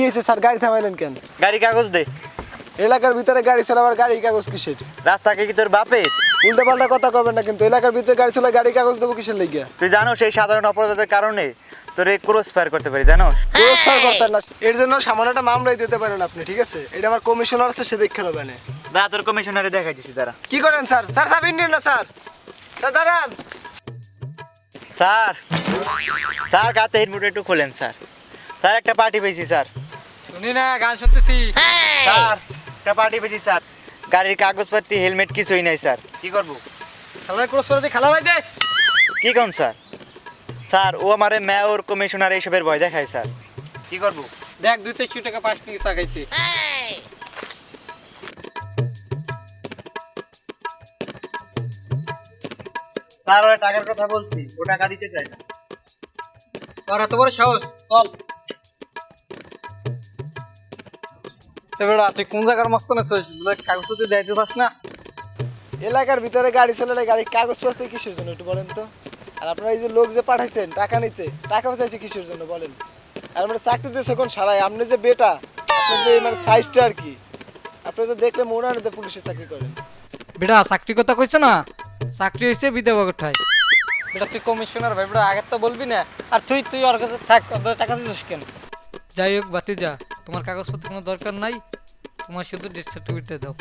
কি হয়েছে স্যার গাড়ি থামাইলেন কেন? গাড়ি কাগজ দে। এলাকার ভিতরে গাড়ি চালাবার গাড়ি কাগজ কিসের? রাস্তাকে কি তোর বাপে উল্টা পাল্টা কথা কবেন না কিন্তু এলাকার ভিতরে গাড়ি চালা গাড়ি কাগজ দেবো কিসের লেগে তুই জানো সেই সাধারণ অপরাধের কারণে তোর এই ক্রস ফায়ার করতে পারি জানোস? পুরস্কার করতেন না এর জন্য সামান্য একটা মামলাই দিতে পারেন আপনি ঠিক আছে? এটা আমার কমিশনার আছে সে দেখে তোর কমিশনারে দেখাই দিছি তারা কি করেন স্যার? স্যার নিন না স্যার। স্যার দাঁড়ান। স্যার। স্যার কাতে হেডমুট একটু খোলেন স্যার। স্যার একটা পার্টি পেয়েছি স্যার। শুনি না গান শুনতেছি। স্যার একটা পার্টি পেয়েছি স্যার। গাড়ির কাগজপত্র হেলমেট কিছুই নাই স্যার। কি করব? খেলার ক্রস করে খেলা ভাই দে কি কোন স্যার? স্যার ও আমারে মেয়র কমিশনার এইসবের ভয় দেখায় স্যার। কি করব? দেখ দুই চারশো টাকা পাঁচ টাকা চা খাইতে। স্যার ওরা টাকার কথা বলছি। ও টাকা দিতে চায় না। তোর এত বড় সাহস। চল। তুই কোন জায়গার মস্ত নেছিস কাগজ তুই পাস না। এলাকার ভিতরে গাড়ি চালালে গাড়ির কাগজ পাচ্ছে কিসের জন্য একটু বলেন তো? আর আপনারা এই যে লোক যে পাঠাইছেন টাকা নিতে টাকা পাঠাইছে কিসের জন্য বলেন? আর আমরা চাকরি দিতেছে কোন সারাই আপনি যে বেটা আপনার যে মানে সাইজটা আর কি। আপনি তো দেখলে মনে হয় না পুলিশে চাকরি করেন। বেটা চাকরি কথা কইছ না? চাকরি হয়েছে কোঠায় বেটা তুই কমিশনার ভাই বেটা আগের তো বলবি না। আর তুই তুই ওর কাছে থাক টাকা দিস কেন? যাই হোক বাতি যা। তোমার কাগজপত্র কোনো দরকার নাই? তোমার শুধু সার্টিফিকেট দাও।